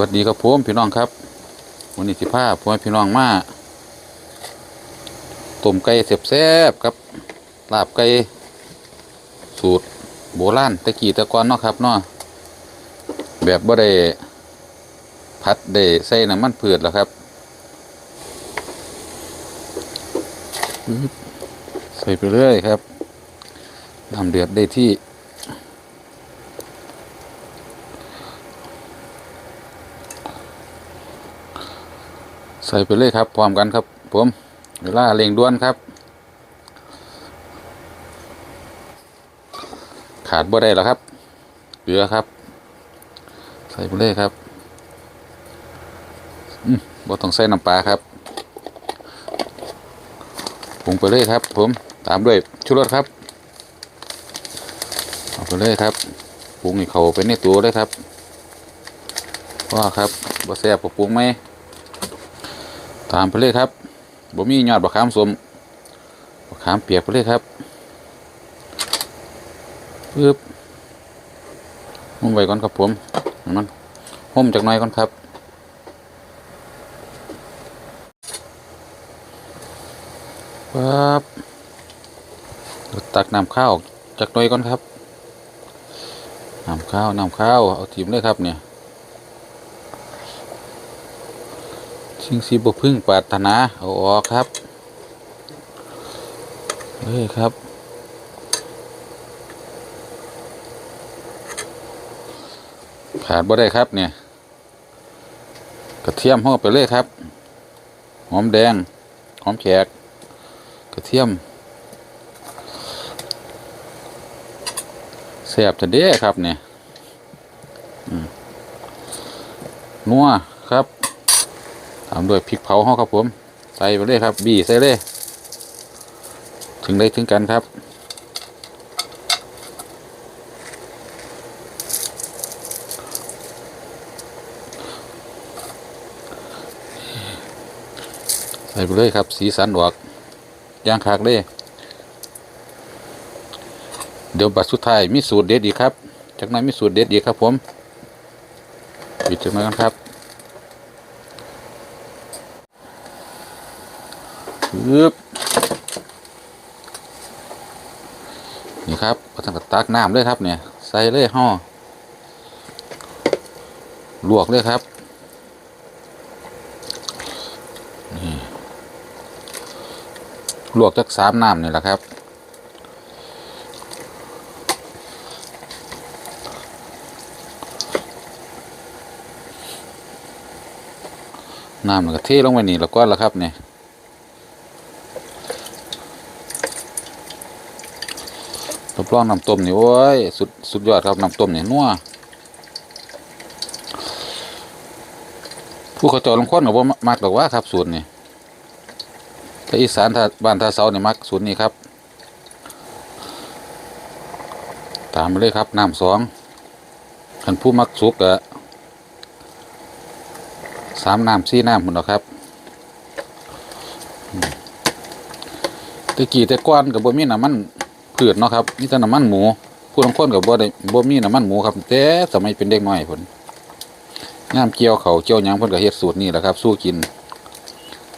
วัสดีครับผมพี่น้องครับวันนี้สิพาพ่อแม่พี่น้องมาต้มไก่แซบๆครับลาบไก่สูตรโบราณตะกี้ตะกอนเนาะครับเนาะแบบบ่ได้พัดได้ใส่น้ำมันพืชแล้วครับปึ๊บใส่ไปเรื่อยครับน้ำเดือดได้ที่ ใส่ไปเลยครับพร้อมกันครับ ผมเวลาเร่งด่วนครับ ขาดบ่ได้แล้วครับเกลือครับ ใส่ไปเลยครับอืมบ่ต้องใส่น้ำปลาครับปรุงไปเลยครับ ผมตามด้วยชูรสครับเอาไปเลยครับปรุงให้เขาไปในตัวเลยครับว่าครับบ่แซ่บปรุงไหม ตามไปเลยครับบ่มียอดบักขามสมบักขามเปียกไปเลยครับปึ๊บหุ้มไว้ก่อนครับผมมันหุ้มจากน้อยก่อนครับปั๊บตักน้ำข้าวจากน้อยก่อนครับน้ำข้าวน้ำข้าวเอาทีมเลยครับเนี่ย ชิงสีบพึ่งปรารถนาเอาออกครับเฮ้ยครับขาดบ่ได้ครับเนี่ย กระเทียมห่อไปเลยครับ หอมแดง หอมแขก กระเทียมแซ่บจะเด้ครับเนี่ยนัวครับามด้วยพริกเผาห้อครับผม ใส่ไปเลยครับ บีใส่เลย ถึงได้ถึงกันครับใส่ไปเลยครับ สีสันออกย่างคากเลยเดี๋ยวบัตรสุดท้ายมีสูตรเด็ดอีกครับ จากนั้นมีสูตรเด็ดอีกครับผมปิดจังนั้นครับึบนี่ครับก็ต้องตักน้ำเลยครับเนี่ย ใส่เลยห่อลวกเลยครับลวกจักสามน้ำนี่แหละครับน้ำมันก็เทลงไปนี่แล้วก็แล้วครับเนี่ย รับรองน้ำต้มนี่โอ้ยสุดสุดยอดครับน้ำต้มนี่นัวผู้เขาจาะลงค้นกับว่ามักดอกว่าครับสูตรนี่ถ้าอีสานถ้าบ้านท่าเสาเนี่มักสูตรนี้ครับ ตามไปเลยครับน้ำสองขันผู้มักสุกกะสามน้ำสี่น้ำหมดแล้วครับตะกี้แต่ก้อนกับบ่มีน้ำมัน พืชเนาะครับนี่แต่น้ำมันหมูผู้ลางคนกับบ่ได้บ่มีน้ำมันหมูครับแต่สมัยเป็นเด็กน้อยพุ่นงามเกี่ยวเขาเกี่ยวยังเพิ่นก็เฮ็ดสูตรนี้แหละครับ สู้กิน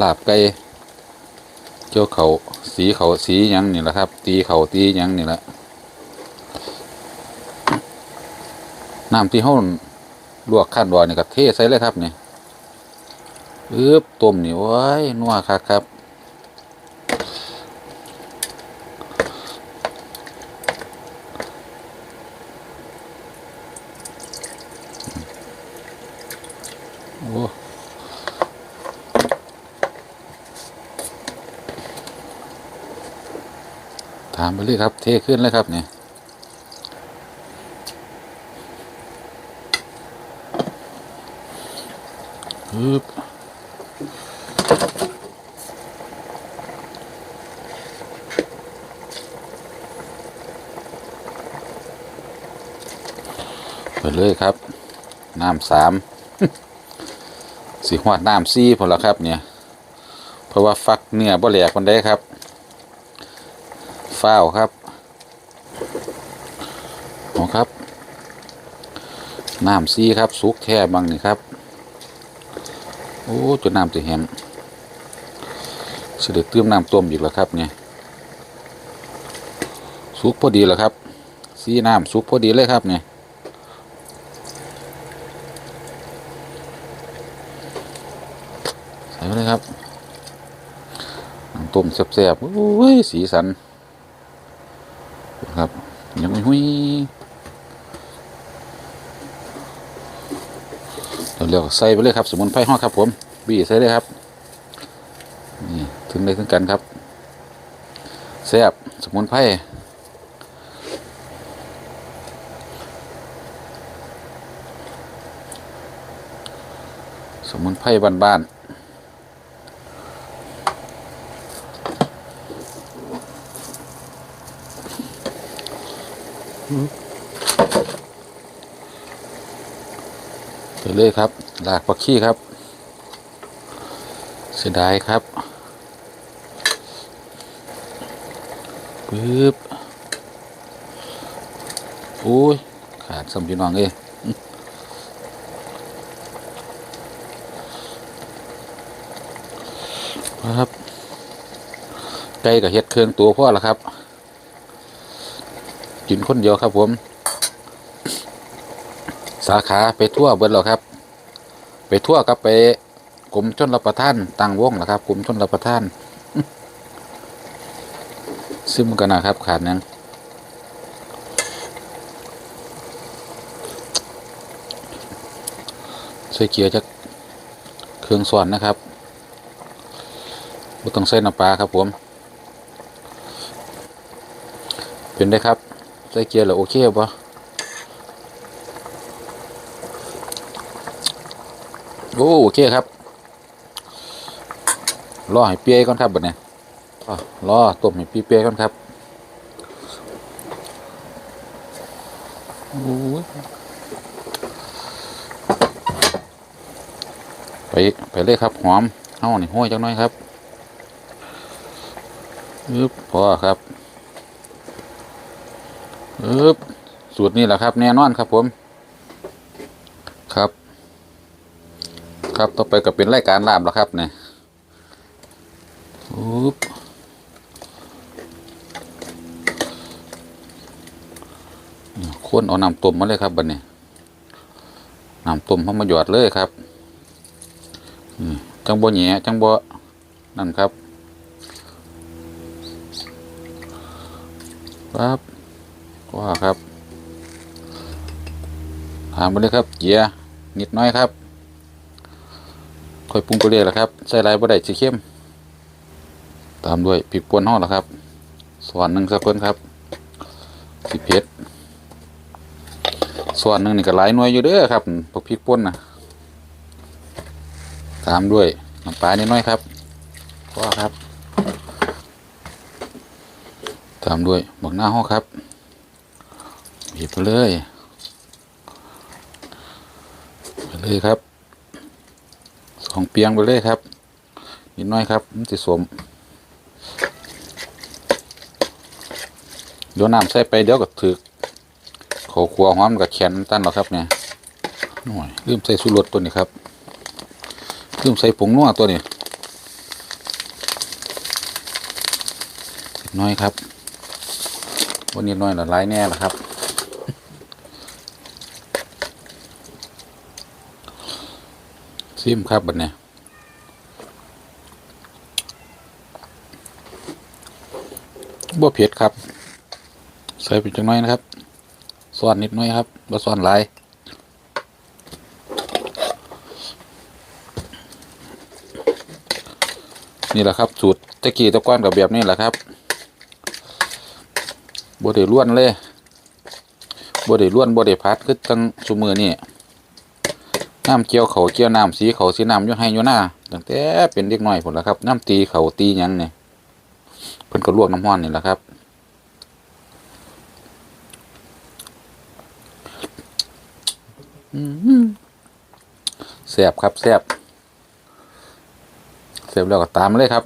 ลาบไก่เกี่ยวเขาสีเขาสียังนี่แหละครับ ตีเขาตียังนี่แหละน้ำที่เฮาลวกขั้นดอยนี่ก็เทใส่เลยครับนี่อึบต้มนี่โอ้ยนัวคักครับามไปเลยครับ เทขึ้นเลยครับเนี่ยปึ๊บไปเลยครับ น้ำสามสีหอดน้ำซี่พอแล้วครับเนี่ย เพราะว่าฟักเนื้อบ่แหลกมันได้ครับ ฟ้าวครับเอาครับน้ำซีครับสุกแท้บังนี่ครับโอ้จนน้ำจะแห้งเสด็จเติมน้ำต้มอีกแล้วครับเนี่ยสุกพอดีแล้วครับซีน้ำสุกพอดีเลยครับเนี่ยใส่ไปเลยครับต้มแซ่บๆโอ้ยสีสัน ครับ ยังไม่หุย เร็วใส่ไปเลยครับสมุนไพรห่อครับ ผมบี้ใส่เลยครับนี่ถึงได้ถึงกันครับแซ่บสมุนไพรสมุนไพรบ้านๆ ไปเลยครับหลากปักขี้ครับ เสียดายครับปึ๊บโอ้ยขาดสมพี่น้องเอ้ครับไก่กับเห็ดเครื่องตัวพ่อละครับ กินคนเดียวครับผม สาขาไปทั่วเบิดแล้วครับ ไปทั่วครับไปกรมชนรับประทานตังวงแล้วครับกรมชนรับประทานซึมกันนะครับขาดยังใส่เกียร์จากเครื่องส่วนนะครับไม่ต้องใส่น้ำปลาครับผม เป็นได้ครับ ใส่เกียร์แล้วโอเคปะ โอ้โอเคครับ รอให้เปียก่อนครับบัดนี้อ้อรอต้มให้ปีเปียก่อนครับไปไปเลยครับหอมเอานี่ห้อยจังน้อยครับอึบพอครับอึบสูตรนี้แหละครับ แน่นอนครับผม ครับ ครับต่อไปก็เป็นรายการลาบแล้วครับเนี่ยอุ๊บควรเอาน้ำต้มมาเลยครับบัดนี้น้ำต้มเข้ามาหยอดเลยครับจังบ่แหน่จังบ่นั่นครับครับว่าครับทานไปเลยครับเกียร์นิดน้อยครับ ค่อยปรุงไปเรื่อยแหละครับ ใส่ลายบ่ได้สีเข้ม ตามด้วยพริกป่นห่อแล้วครับส่วนหนึ่งสักคนครับสีเผ็ดส่วนหนึ่งนี่ก็หลายหน่วยอยู่เด้อครับพวกพริกป่นนะตามด้วยน้ำปลานิดหน้อยครับก็ครับ ตามด้วยหมกหน้าห่อครับบีบไปเลยไปเลยครับ สองเปียงไปเลยครับ นิดน้อยครับมันจะสวมเดี๋ยวน้ำใส่ไปเดี๋ยวก็ถือเขาขัวหอมกับแขนตั้นหรอครับเนี่ยหน่อยลืมใส่สุรสตัวนี้ครับลืมใส่ผงนัวตัวนี้นิดน้อยครับวันนี้น้อยละลายแน่ละครับ ซิมครับบัดเนี่ยบ่เผ็ดครับ ใส่ไปจังน้อยนะครับซ้อนนิดน้อยครับบ่ซ้อนหลายนี่แหละครับ สูตรตะกี้ตะก้อนกับแบบนี้แหละครับบ่ได้ล้วนเลยบ่ได้ล้วนบ่ได้พัดคือตั้งซุมือนี่ น้ำเกี่ยวเขาเกี่ยวน้ำสีเขาสีน้ำยู่ให้ยู่หน้าตั้งแต่เป็นเด็กน้อยผลละครับ น้ำตีเขาตียังเนี่ยเพิ่นก็ลวกน้ำห้อนนี่แหละครับแซ่บครับแซ่บแซ่บแล้วก็ตามเลยครับ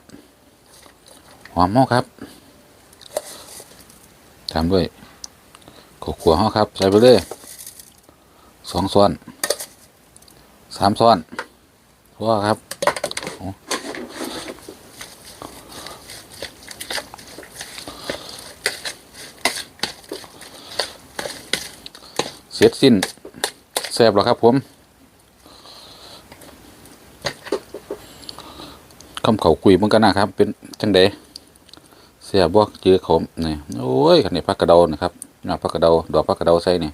หอมมากครับตามด้วยขวขัวเฮาครับ ใส่ไปเลยสองซ้อน สามซ้อนพอครับเสร็จสิ้นแซ่บแล้วครับผมคำเขาคุยมันกันนะครับ เป็นจังไดเสียบวกเจอขานี่โอ้ยขันนี้พักกระเดานะครับน้าพักกระเดาดอกพักกระเดาใส่นี่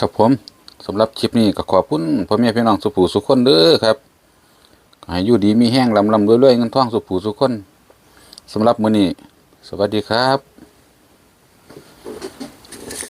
ครับผมสำหรับคลิปนี้ก็ขอบคุณพ่อแม่พี่น้องสุภูสุขคนเด้อครับให้อยู่ดีมีแห้งลำลำรวยๆเงินทองสุภูสุขคนสำหรับมื้อนี้สวัสดีครับ